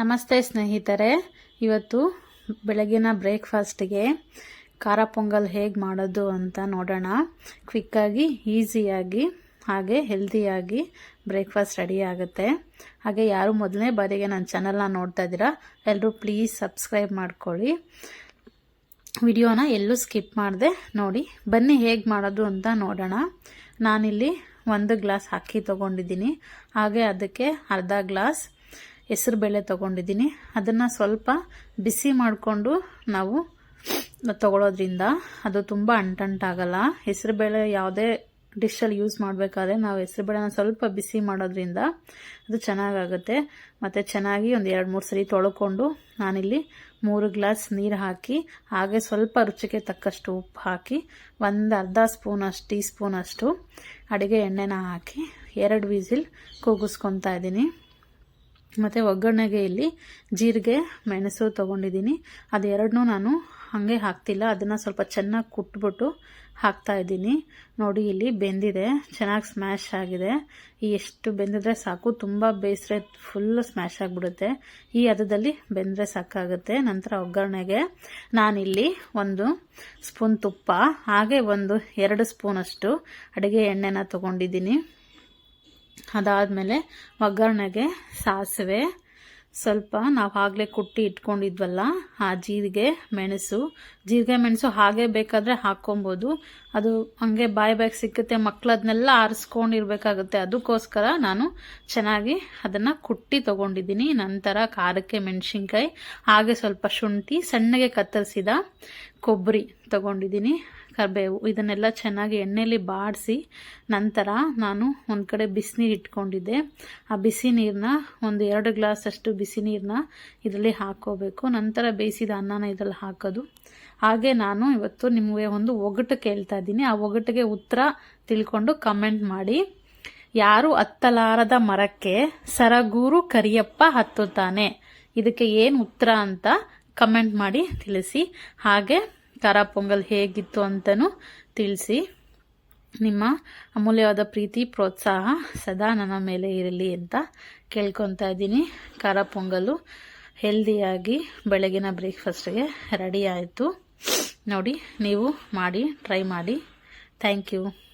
ನಮಸ್ತೆ ಸ್ನೇಹಿತರೆ. ಇವತ್ತು ಬೆಳಗಿನ ಬ್ರೇಕ್ಫಾಸ್ಟ್ಗೆ ಖಾರ ಪೊಂಗಲ್ ಹೇಗೆ ಮಾಡೋದು ಅಂತ ನೋಡೋಣ. ಕ್ವಿಕ್ಕಾಗಿ ಈಸಿಯಾಗಿ ಹಾಗೆ ಹೆಲ್ದಿಯಾಗಿ ಬ್ರೇಕ್ಫಾಸ್ಟ್ ರೆಡಿ ಆಗುತ್ತೆ. ಹಾಗೆ ಯಾರು ಮೊದಲನೇ ಬಾರಿಗೆ ನನ್ನ ಚಾನಲ್ನ ನೋಡ್ತಾ ಇದ್ದೀರಾ ಎಲ್ಲರೂ ಪ್ಲೀಸ್ ಸಬ್ಸ್ಕ್ರೈಬ್ ಮಾಡ್ಕೊಳ್ಳಿ. ವಿಡಿಯೋನ ಎಲ್ಲೂ ಸ್ಕಿಪ್ ಮಾಡಿದೆ ನೋಡಿ, ಬನ್ನಿ ಹೇಗೆ ಮಾಡೋದು ಅಂತ ನೋಡೋಣ. ನಾನಿಲ್ಲಿ ಒಂದು ಗ್ಲಾಸ್ ಅಕ್ಕಿ ತೊಗೊಂಡಿದ್ದೀನಿ. ಹಾಗೆ ಅದಕ್ಕೆ ಅರ್ಧ ಗ್ಲಾಸ್ ಹೆಸರುಬೇಳೆ ತೊಗೊಂಡಿದ್ದೀನಿ. ಅದನ್ನು ಸ್ವಲ್ಪ ಬಿಸಿ ಮಾಡಿಕೊಂಡು ನಾವು ತೊಗೊಳೋದ್ರಿಂದ ಅದು ತುಂಬ ಅಂಟಂಟಾಗಲ್ಲ. ಹೆಸರುಬೇಳೆ ಯಾವುದೇ ಡಿಶಲ್ಲಿ ಯೂಸ್ ಮಾಡಬೇಕಾದ್ರೆ ನಾವು ಹೆಸರುಬೇಳೆನ ಸ್ವಲ್ಪ ಬಿಸಿ ಮಾಡೋದ್ರಿಂದ ಅದು ಚೆನ್ನಾಗಾಗುತ್ತೆ. ಮತ್ತು ಚೆನ್ನಾಗಿ ಒಂದು ಎರಡು ಮೂರು ಸರಿ ತೊಳ್ಕೊಂಡು ನಾನಿಲ್ಲಿ ಮೂರು ಗ್ಲಾಸ್ ನೀರು ಹಾಕಿ, ಹಾಗೆ ಸ್ವಲ್ಪ ರುಚಿಗೆ ತಕ್ಕಷ್ಟು ಉಪ್ಪು ಹಾಕಿ, ಒಂದು ಅರ್ಧ ಸ್ಪೂನ್ ಅಷ್ಟು ಟೀ ಸ್ಪೂನಷ್ಟು ಅಡುಗೆ ಎಣ್ಣೆನ ಹಾಕಿ ಎರಡು ವಿಸಿಲ್ ಕೂಗಿಸ್ಕೊತಾ ಇದ್ದೀನಿ. ಮತ್ತು ಒಗ್ಗರಣೆಗೆ ಇಲ್ಲಿ ಜೀರಿಗೆ, ಮೆಣಸು ತೊಗೊಂಡಿದ್ದೀನಿ. ಅದೆರಡನ್ನೂ ನಾನು ಹಾಗೆ ಹಾಕ್ತಿಲ್ಲ. ಅದನ್ನು ಸ್ವಲ್ಪ ಚೆನ್ನಾಗಿ ಕುಟ್ಬಿಟ್ಟು ಹಾಕ್ತಾ ಇದ್ದೀನಿ. ನೋಡಿ, ಇಲ್ಲಿ ಬೆಂದಿದೆ. ಚೆನ್ನಾಗಿ ಸ್ಮ್ಯಾಶ್ ಆಗಿದೆ. ಈ ಎಷ್ಟು ಬೆಂದಿದ್ರೆ ಸಾಕು. ತುಂಬ ಬೇಯಿಸ್ರೆ ಫುಲ್ ಸ್ಮ್ಯಾಶ್ ಆಗಿಬಿಡುತ್ತೆ. ಈ ಹದದಲ್ಲಿ ಬೆಂದರೆ ಸಾಕಾಗುತ್ತೆ. ನಂತರ ಒಗ್ಗರಣೆಗೆ ನಾನಿಲ್ಲಿ ಒಂದು ಸ್ಪೂನ್ ತುಪ್ಪ, ಹಾಗೆ ಒಂದು ಎರಡು ಸ್ಪೂನಷ್ಟು ಅಡುಗೆ ಎಣ್ಣೆನ ತೊಗೊಂಡಿದ್ದೀನಿ. ಅದಾದಮೇಲೆ ಒಗ್ಗರಣೆಗೆ ಸಾಸಿವೆ ಸ್ವಲ್ಪ ನಾವು ಆಗಲೇ ಕುಟ್ಟಿ ಇಟ್ಕೊಂಡಿದ್ವಲ್ಲ ಆ ಜೀರಿಗೆ, ಮೆಣಸು. ಜೀರಿಗೆ, ಮೆಣಸು ಹಾಗೆ ಬೇಕಾದರೆ ಹಾಕ್ಕೊಬೋದು. ಅದು ಹಂಗೆ ಬಾಯಿ ಬಾಯಿಗೆ ಸಿಕ್ಕುತ್ತೆ, ಮಕ್ಳು ಅದನ್ನೆಲ್ಲ ಆರಿಸ್ಕೊಂಡಿರ್ಬೇಕಾಗುತ್ತೆ. ಅದಕ್ಕೋಸ್ಕರ ನಾನು ಚೆನ್ನಾಗಿ ಅದನ್ನು ಕುಟ್ಟಿ ತೊಗೊಂಡಿದ್ದೀನಿ. ನಂತರ ಖಾರಕ್ಕೆ ಮೆಣಸಿನ್ಕಾಯಿ, ಹಾಗೆ ಸ್ವಲ್ಪ ಶುಂಠಿ, ಸಣ್ಣಗೆ ಕತ್ತರಿಸಿದ ಕೊಬ್ಬರಿ ತೊಗೊಂಡಿದ್ದೀನಿ. ಕರಿಬೇವು. ಇದನ್ನೆಲ್ಲ ಚೆನ್ನಾಗಿ ಎಣ್ಣೆಯಲ್ಲಿ ಬಾಡಿಸಿ ನಂತರ ನಾನು ಒಂದು ಕಡೆ ಬಿಸಿನೀರು ಇಟ್ಕೊಂಡಿದ್ದೆ. ಆ ಬಿಸಿ ನೀರನ್ನ ಒಂದು ಎರಡು ಗ್ಲಾಸ್ ಅಷ್ಟು ಬಿಸಿ ನೀರನ್ನ ಇದರಲ್ಲಿ ಹಾಕೋಬೇಕು ನಂತರ ಬೇಯಿಸಿದ ಅನ್ನನ ಇದರಲ್ಲಿ ಹಾಕೋದು. ಹಾಗೆ ನಾನು ಇವತ್ತು ನಿಮಗೆ ಒಂದು ಒಗಟು ಕೇಳ್ತಾ ಇದ್ದೀನಿ. ಆ ಒಗಟಿಗೆ ಉತ್ತರ ತಿಳ್ಕೊಂಡು ಕಮೆಂಟ್ ಮಾಡಿ. ಯಾರು ಹತ್ತಲಾರದ ಮರಕ್ಕೆ ಸರಗೂರು ಕರಿಯಪ್ಪ ಹತ್ತುತ್ತಾನೆ? ಇದಕ್ಕೆ ಏನು ಉತ್ತರ ಅಂತ ಕಮೆಂಟ್ ಮಾಡಿ ತಿಳಿಸಿ. ಹಾಗೆ ಖಾರ ಪೊಂಗಲ್ ಹೇಗಿತ್ತು ಅಂತಲೂ ತಿಳಿಸಿ. ನಿಮ್ಮ ಅಮೂಲ್ಯವಾದ ಪ್ರೀತಿ, ಪ್ರೋತ್ಸಾಹ ಸದಾ ನನ್ನ ಮೇಲೆ ಇರಲಿ ಅಂತ ಕೇಳ್ಕೊತಾ ಇದ್ದೀನಿ. ಖಾರ ಪೊಂಗಲು ಹೆಲ್ದಿಯಾಗಿ ಬೆಳಗಿನ ಬ್ರೇಕ್ಫಾಸ್ಟ್ಗೆ ರೆಡಿ ಆಯಿತು. ನೋಡಿ, ನೀವು ಮಾಡಿ, ಟ್ರೈ ಮಾಡಿ. Thank you.